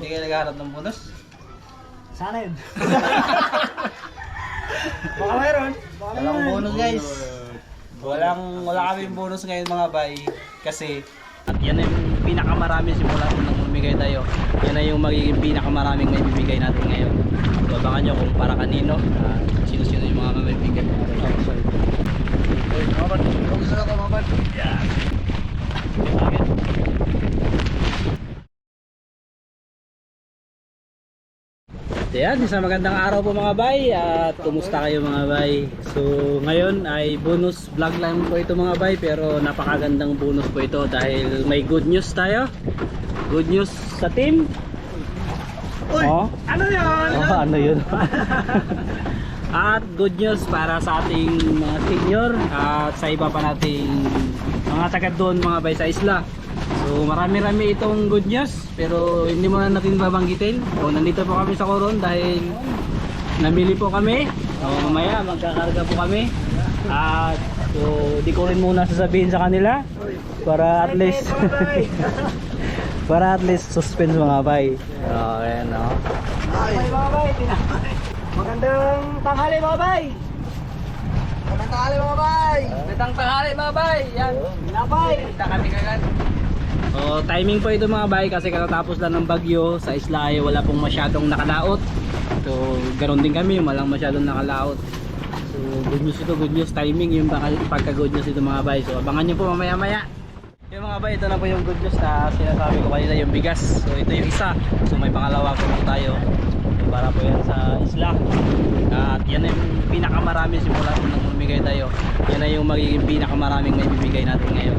Hindi kayo naghahanap ng bonus? Sana yun. Baka meron. Walang bonus guys. Walang, wala kaming bonus ngayon mga bay. Kasi, at yan na yung pinakamarami simula kung nang bumigay tayo. Yan na yung magiging pinakamaraming may bibigay natin ngayon. So, abangan nyo kung para kanino, uh, sino-sino yung mga may mamibigay. Oh, sorry. Robert, gusto na ito, Robert. Yeah. Okay. At yan, isang magandang araw po mga bay At kumusta kayo mga bay So ngayon ay bonus vlog lang po ito mga bay Pero napakagandang bonus po ito Dahil may good news tayo Good news sa team Uy, oh. ano yun? Oh, ano yun? at good news para sa ating mga senior At sa iba pa nating mga taga doon mga bay sa isla So marami-rami itong good news pero hindi muna natin babanggitin. So nandito po kami sa Coron dahil namili po kami. So mamaya magkakarga po kami. At so di ko rin muna sasabihin sa kanila para at least para at least suspense mga bay. Oh, ayan no. Mga Magandang tanghali mga bay. Magandang tanghali mga bay. Magandang tanghali mga bay. Yan. Napay. Kita kami kagad. So, timing po ito mga bay kasi katatapos lang ng bagyo sa isla ay wala pong masyadong nakalaot. So, ganoon din kami, walang masyadong nakalaot. So, good news ito, good news timing yung pagka good news ito mga bay. So, abangan nyo po mamaya-maya. Yung mga bay, ito na po yung good news na sinasabi ko kanina yung bigas. So, ito yung isa. So, may pangalawa po tayo para po yan sa isla at yan ay pinakamarami simula nung bumigay tayo yan ay yung magiging pinakamaraming may bibigay natin ngayon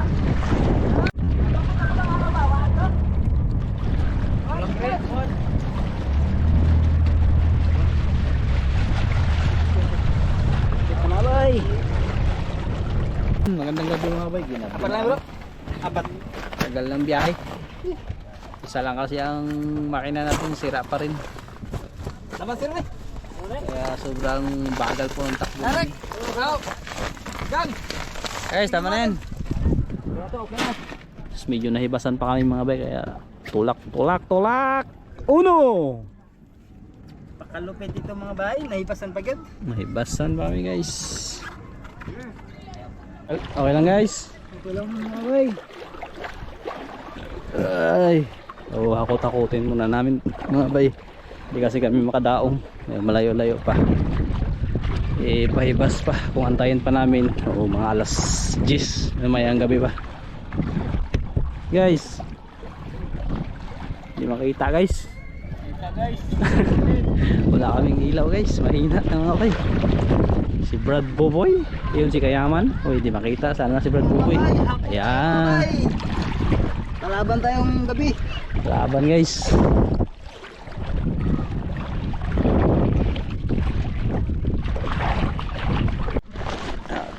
Magandang gabi mga bay. Ginagawa. Apat lang bro. Apat. Tagal ng biyahe. Isa lang kasi ang makina natin sira pa rin. Laban sir eh. Kaya sobrang bagal po ng takbo. Narek. Gan. Guys, tama na yan. Tapos medyo nahibasan pa kami mga bay. Kaya tulak, tulak, tulak. Uno! Pakalupit ito mga bahay. Nahipasan pagod. Nahibasan pa kami guys. Ay, Okay lang guys. Ito lang mga bahay. Ay. Oh, ako takutin muna namin mga bay. Hindi kasi kami makadaong. Malayo-layo pa. Eh, pahibas pa. Kung antayin pa namin. Oo, mga alas 10 na may ang gabi pa. Guys. Hindi makita guys. guys. Wala kaming ilaw guys. Mahina na mga bay. Si Brad Boboy. Yun si Kayaman. Uy, di makita. Sana si Brad Boboy. Ayan. Kalaban tayong gabi. Laban guys.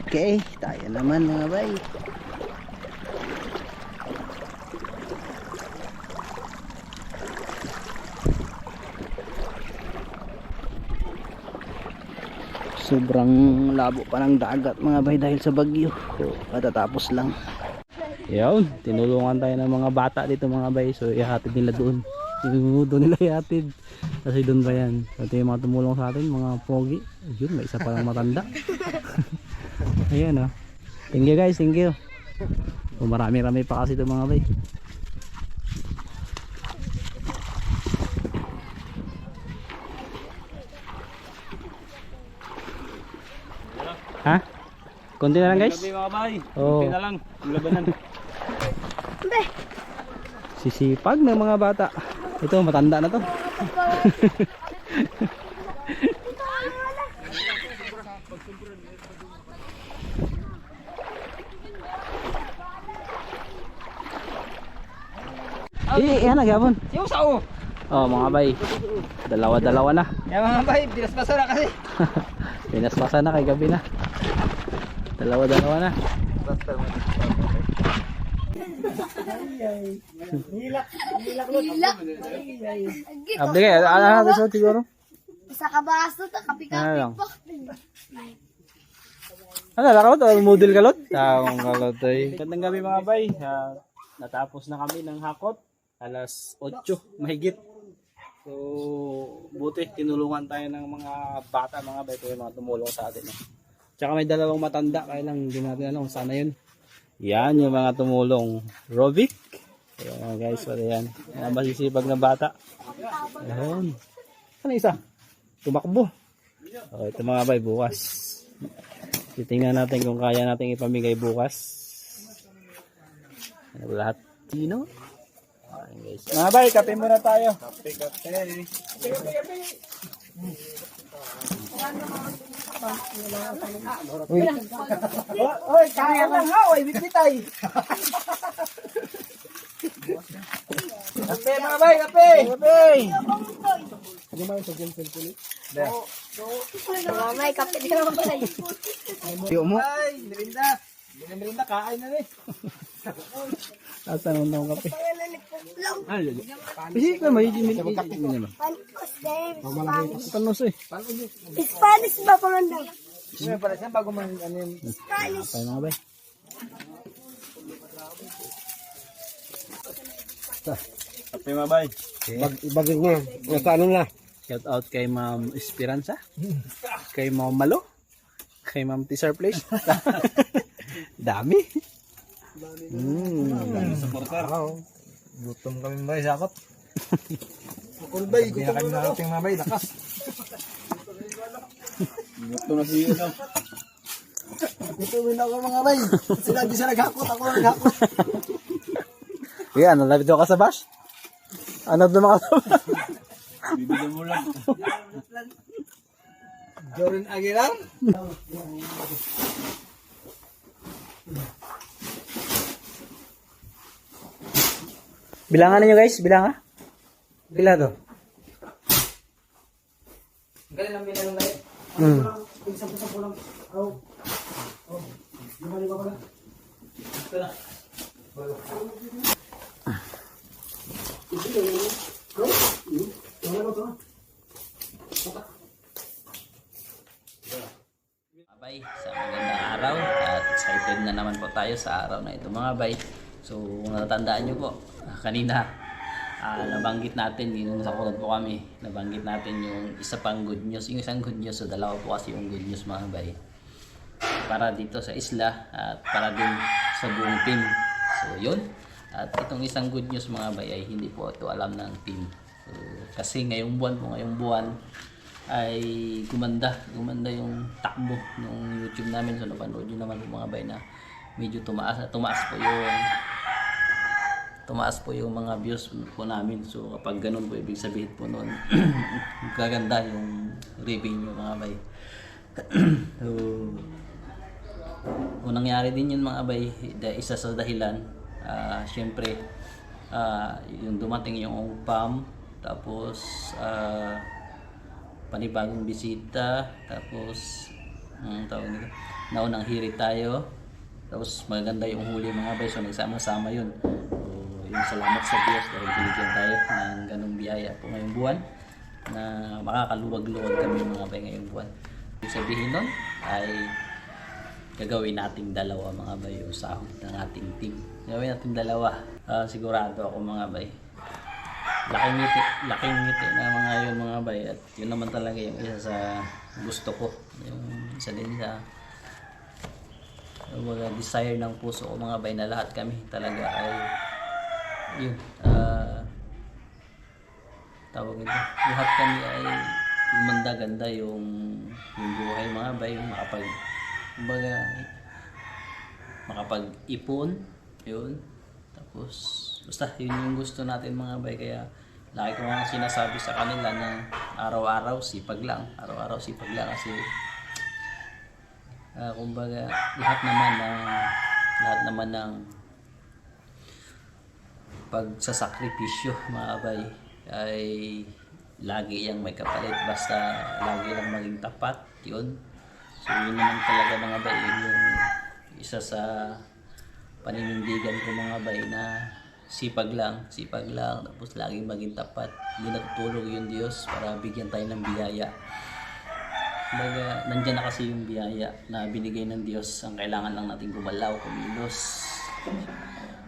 Okay, tayo naman mga bay. Sobrang labo pa ng dagat mga bay dahil sa bagyo. So, katatapos lang. Yun, tinulungan tayo ng mga bata dito mga bay. So ihatid nila doon. Doon nila ihatid. Kasi doon ba yan? Ito yung mga tumulong sa atin, mga pogi. Yun, may isa pa lang matanda. Ayan oh. Thank you guys, thank you. So, marami-rami pa kasi ito mga bay. Ha? Konti na lang guys? mga bay. Oo. na lang. Labanan. Sisipag ng mga bata. Ito, matanda na to. Eh, yan na gabon. Yung sao. Oh, mga bay. Dalawa-dalawa na. Yan mga bay, bilas basura kasi. Pinaspasa na kay gabi na. Dalawa-dalawa na. Abdi kayo, ano na episode siguro? Sa kabaso, ta Ano kapi-kapi lang? pa. Ano, nakalot? O, model kalot? Taong kalot ay. Gandang gabi mga bay. Ah, natapos na kami ng hakot. Alas 8, mahigit. So, buti, tinulungan tayo ng mga bata, mga bay. Ito mga tumulong sa atin. Eh. Tsaka may dalawang matanda, kaya lang hindi natin alam sana yun. Yan yung mga tumulong. Robic. Ayan mga guys, wala yan. Mga masisipag na bata. Ayan. Ano isa? Tumakbo. Okay, ito mga bay, bukas. Titingnan natin kung kaya natin ipamigay bukas. Ano lahat? Sino? Ayan guys. Mga bay, kape muna tayo. Kape, kape. Oy, kaya lang ha, oy, bitbitay. Kape mga bay, kape. Kape. Mamay, kapi din naman pala. Yo mo. Ay, merinda. Hindi na merinda, kain na rin. Asan ang kape? Lang, Ah, lalo. Kasi ka may jimil kape mo naman. panos. Panos eh. Spanish ba pangandang? Sino pala siya bago man ano yun. Spanish. Kaya mga bay. Kape mga bay. Ibagin mo. Nasa ano na? Shout out kay Ma'am Esperanza. Kay Ma'am Malo. Kay Ma'am Tisar Place. Dami. Mm. Gutom kami ba? Sakot. Kulbay, Hindi na kami narating mga bay, lakas. Ito na si ano. Gutumin ako mga bay. Sila di siya naghakot, ako lang naghakot. Kaya, nalabito ka sa bash? Ano naman ka sa bash? Jorin Aguilar. Bilangan ninyo guys, bilangan. Pila to? Galing ang bilangan tayo. Hmm. Abay, sa magandang araw at excited na naman po tayo sa araw na ito mga bay. So, kung natatandaan nyo po, kanina ah, nabanggit natin, yung nasakulad po kami, nabanggit natin yung isa pang good news. Yung isang good news, so dalawa po kasi yung good news mga bay. Para dito sa isla at para din sa buong team. So, yun. At itong isang good news mga bay ay hindi po ito alam ng team. So, kasi ngayong buwan po, ngayong buwan, ay gumanda gumanda yung takbo ng YouTube namin so napanood nyo naman po mga bay na medyo tumaas tumaas po yung tumaas po yung mga views po namin. So kapag ganun po ibig sabihin po noon gaganda yung revenue mga bay. So kung nangyari din yun mga bay isa sa dahilan ah syempre ah, yung dumating yung PAM tapos ah, panibagong bisita tapos ang tawag nito? Naunang hirit tayo tapos maganda yung huli mga bay. So nagsama-sama yun yung salamat sa Diyos dahil binigyan tayo ng ganong biyaya po ngayong buwan na makakaluwag-luwag kami mga bay ngayong buwan. Ibig sabihin nun ay gagawin nating dalawa mga bay yung sahod ng ating team. Gagawin natin dalawa. Ah, sigurado ako mga bay. Laking ngiti, laking ngiti na mga yun mga bay. At yun naman talaga yung isa sa gusto ko. Yung isa din sa yung mga desire ng puso ko mga bay na lahat kami talaga ay yun. Ah tawag ito lahat kami ay gumanda ganda yung yung buhay mga bay yung makapag kumbaga makapag ipon yun. Tapos basta yun yung gusto natin mga bay. Kaya lagi ko nga sinasabi sa kanila na araw-araw sipag lang. Araw-araw sipag lang. Kasi ah, kumbaga lahat naman ng lahat naman ng pagsasakripisyo mga bay ay lagi yang may kapalit basta lagi lang maging tapat yun so yun naman talaga mga bay yun yung isa sa paninindigan ko mga bay na sipag lang, sipag lang, tapos laging maging tapat. Hindi natutulog yung Diyos para bigyan tayo ng biyaya. Kumbaga, nandyan na kasi yung biyaya na binigay ng Diyos. Ang kailangan lang natin gumalaw, kumilos,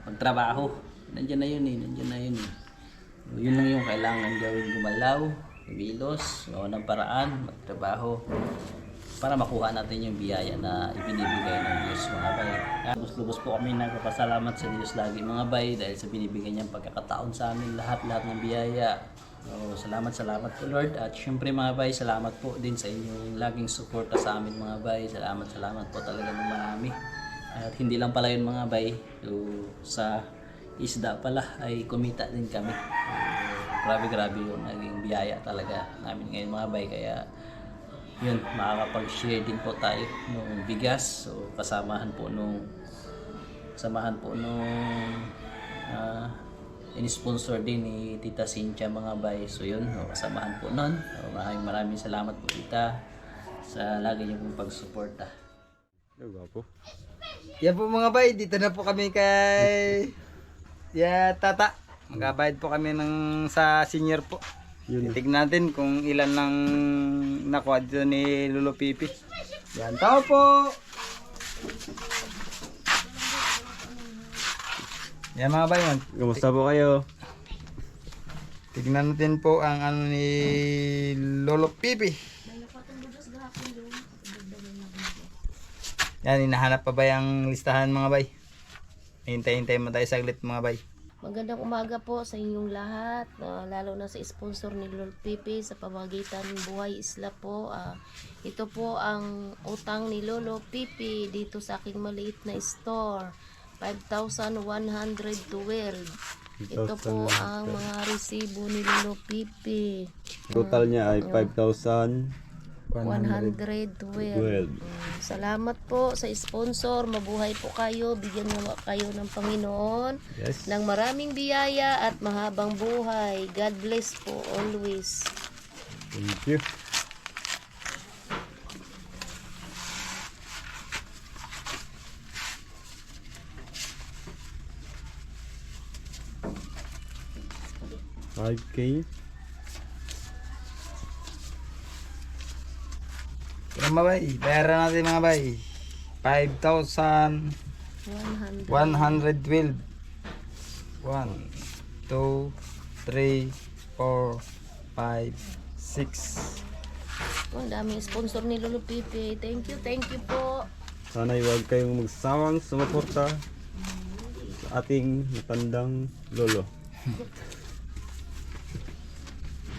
magtrabaho. Nandyan na yun eh, nandyan na yun eh. Yun lang yung kailangan gawin gumalaw, kumilos, gawa ng paraan, magtrabaho para makuha natin yung biyaya na ibinibigay ng Diyos mga bay. Lubos-lubos po kami nagpapasalamat sa Diyos lagi mga bay dahil sa binibigay niyang pagkakataon sa amin lahat-lahat ng biyaya. So, salamat, salamat po Lord. At syempre mga bay, salamat po din sa inyong laging suporta sa amin mga bay. Salamat, salamat po talaga ng marami. At hindi lang pala yun mga bay. So, sa isda pala ay kumita din kami. So, grabe grabe yung naging biyaya talaga namin ngayon mga bay. Kaya yun, makakapag-share din po tayo ng bigas. So, kasamahan po nung samahan po nung uh, in-sponsor din ni Tita Cynthia mga bay. So, yun, no, kasamahan po nun. So, maraming maraming salamat po Tita sa lagi niyo pong pagsuporta. Yan po mga bay, dito na po kami kay ya tata. Magbabayad po kami ng sa senior po. Titignan natin kung ilan lang nakuha dito ni Lolo Pipi. Yan tao po. Yan mga bay, mag- Kamusta po kayo? tignan natin po ang ano ni Lolo Pipi. Yan, hinahanap pa ba yung listahan mga bay? Hintay-hintay mo tayo saglit mga bay. Magandang umaga po sa inyong lahat, ah, lalo na sa sponsor ni Lord Pipi sa pamagitan ng Buhay Isla po. Ah, ito po ang utang ni Lolo Pipi dito sa aking maliit na store. 5,112. Ito po ang mga resibo ni Lolo Pipi. Total niya ay 5,000. 112. Mm, Salamat po sa sponsor. Mabuhay po kayo. Bigyan nawa kayo ng Panginoon Yes. ng maraming biyaya at mahabang buhay. God bless po always. Thank you. Five Yan mga bay, bayaran natin mga bay. 100. 5,112. 1, 2, 3, 4, 5, 6. Oh, ang daming sponsor ni Lolo Pipi. Thank you, thank you po. Sana'y huwag kayong magsawang sumuporta sa ating matandang lolo.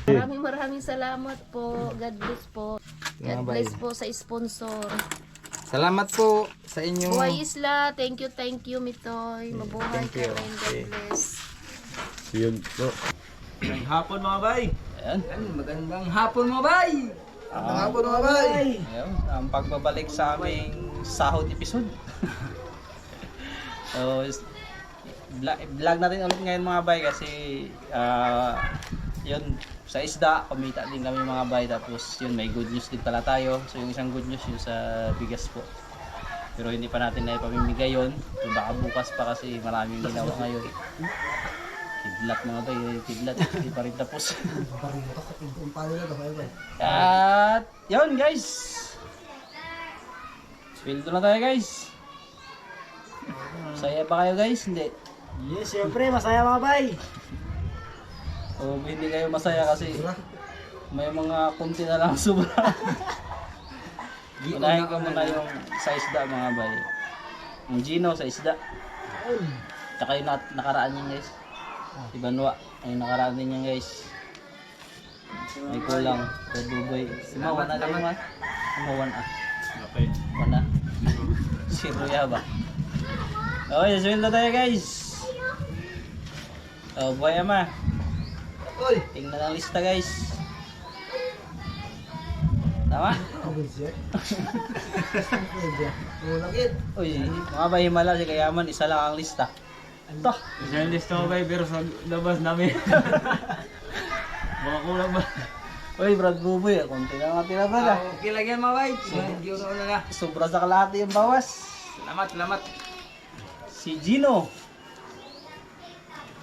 Maraming maraming salamat po. God bless po. God bless po sa sponsor. Salamat po sa inyong... Buhay Isla, thank you, thank you, Mitoy. Mabuhay Thank ka you. rin. God bless. Yun po. Hapon mga bay. Ayan. Yan, magandang hapon mga bay! Magandang hapon mga bay! Ayan, ang pagbabalik sa aming sahod episode. so, is- vlog, natin ulit ngayon mga bay kasi ah, yun, sa isda, kumita din kami mga bay. Tapos yun, may good news din pala tayo. So yung isang good news yun sa bigas po. Pero hindi pa natin na ipamimigay yun. So, baka bukas pa kasi maraming ginawa ngayon. Kidlat mga bay, eh, kidlat. Hindi pa rin tapos. At yun guys. Sweldo na tayo guys. Saya ba kayo guys? Hindi. Yes, siyempre, masaya mga bay. O hindi kayo masaya kasi may mga kunti na lang sobra. Unahin ko muna yung sa isda mga bay. Yung Gino sa isda. Tsaka yung na- nakaraan niyan guys. Si Banwa. Yung nakaraan din niyan guys. May kulang. Red Buboy. Si Mawan na lang man. Mawan ah. Okay. Wana. Si Ruya ba? Okay, sweldo tayo guys. Oh, buhay ama. Tingnan ang lista guys. Tama? Uy, mga bahimala si Kayaman, isa lang ang lista. Ito. Isang lista mo bay, pero sa labas namin. Baka kulang ba? Uy, Brad Buboy, konti na nga tira brad ah. Okay lang yan mga bay. Medyo na lang. Sobra sa kalahati yung bawas. Salamat, salamat. Si Gino.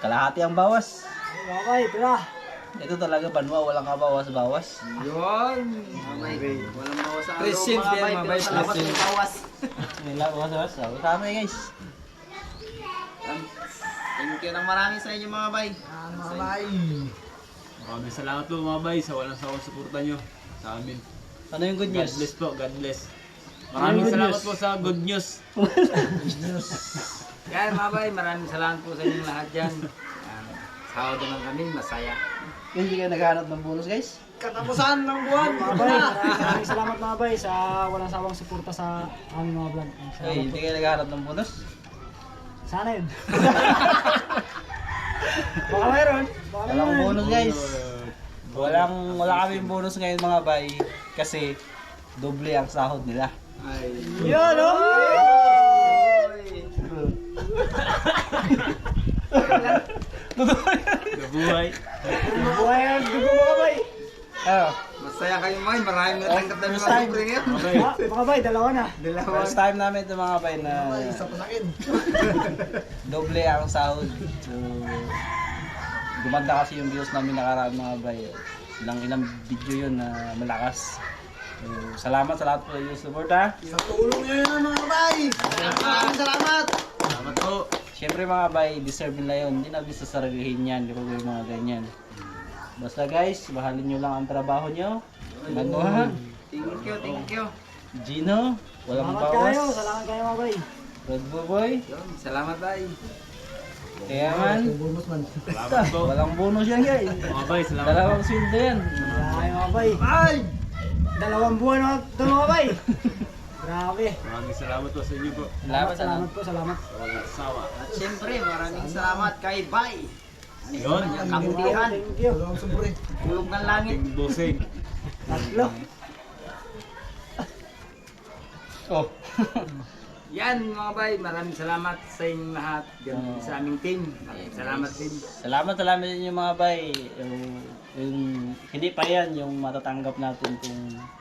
Kalahati ang bawas. Mga bay, tira. Ito talaga banwa, walang kabawas-bawas. Yun. Mga bay. Walang bawas sa Present yan mga bay. Salamat sa bawas. Nila bawas-bawas. So, Tama eh guys. Thank you ng marami sa inyo mga bay. Mga bay. Maraming salamat po mga bay sa walang sawang suporta nyo sa amin. Ano yung good God news? bless po, God bless. Maraming good salamat news? po sa good news. Yan mga bay, maraming salamat po sa inyong lahat dyan. Sahod naman kami, masaya. Hindi kayo naghahanap ng bonus guys? Katapusan ng buwan, Mga bay, maraming salamat mga bay sa walang sawang suporta sa aming mga vlog. Ay, Salamat hindi po. kayo naghahanap ng bonus? Sana yun. Baka mayroon. Baka Walang mayroon. bonus guys. Walang wala kaming bonus ngayon mga bay kasi doble ang sahod nila. Yun, oh! Gabuhay. Gabuhay ang dugo mga bay. Ano? Masaya kayo mga bay, maraming natanggap na mga libre ngayon. Okay. Ah, mga bay, dalawa na. Dalawa. First time namin ito mga bay na doble ang sahod. So, gumanda kasi yung views namin nakaraan mga bay. Ilang ilang video yun na malakas. So, salamat sa lahat po yung support ha. Salamat po. Siyempre mga bay, deserve nila yun. Hindi natin sasarilihin yan kapag may mga ganyan. Basta guys, mahalin nyo lang ang trabaho nyo. Manuha. Thank you, thank you. Gino, walang Salamat bawas. kayo. Salamat kayo mga bay. Red. Yun, salamat bay. Kaya man, Salamat po. walang bonus yan guys. Mga bay, salamat. Dalawang sweldo yan. Ay mga bay. Ay! Dalawang buwan na ito mga bay. Grabe. Maraming salamat po sa inyo po. Salamat, Salamat po, salamat. Walang sawa. At siyempre, maraming salamat kay Bay. Yun. Kabutihan, Thank you. tulog ng langit. Ating busing. Tatlo. Oh. Yan mga bay, maraming salamat sa inyong lahat. Ganun sa aming team. Maraming salamat din. Salamat salamat din yung mga bay. Yung, yung, hindi pa yan yung matatanggap natin kung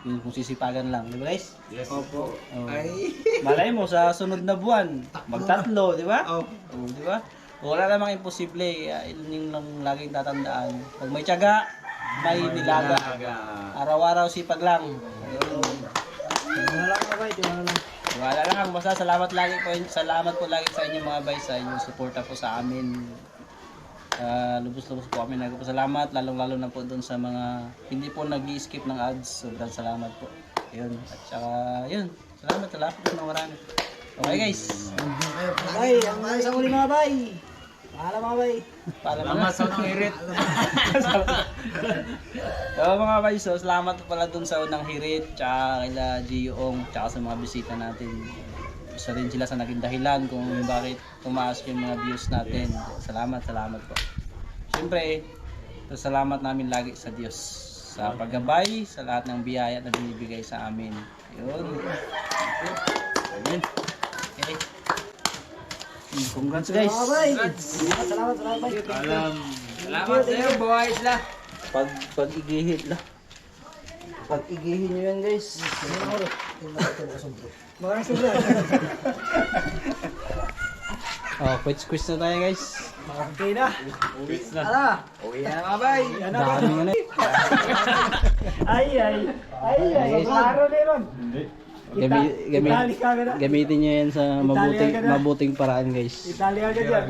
yung, kung sisipagan lang. Di ba guys? Yes. Opo. Oh. Ay. Malay mo sa sunod na buwan, magtatlo, di ba? Oh. Oh, di ba? Wala namang imposible. Yun yung lang laging tatandaan. Pag may tiyaga, may nilaga. Araw-araw sipag lang. Wala lang bay, tiwala lang. Wala lang, basta salamat lagi po, salamat po lagi sa inyo mga bay sa inyong suporta po sa amin. Ah, lubos-lubos po kami nagpapasalamat, lalong-lalo na po doon sa mga hindi po nag skip ng ads. Sobrang salamat po. Yun. At saka, yun. Salamat, salamat po ng marami. Okay guys. Bay, ang mga isang uli mga bay. Paalam mga bay. Paalam. Salamat sa unang hirit. So mga bay, so salamat po pala dun sa unang hirit, tsaka kila Gioong, tsaka sa mga bisita natin. Isa rin sila sa naging dahilan kung bakit tumaas yung mga views natin. Salamat, salamat po. Siyempre, salamat namin lagi sa Diyos sa paggabay, sa lahat ng biyaya na binibigay sa amin. Yun. Amen. Okay. Congrats guys. Salamat, salamat, salamat. Alam. Salamat sa iyo, buhay isla. Pag pag igihit la. Pag igihin niyo yan guys. Maraming sobra. Oh, quiz quiz na tayo guys. Okay na. Quits na. Ala, uwi na mga bay. Daming ano. Ay, ay. Ay, ay. Klaro na yun. Gami, ka agad. gamitin niyo yan sa mabuting ka na. mabuting paraan guys. Itali agad yan.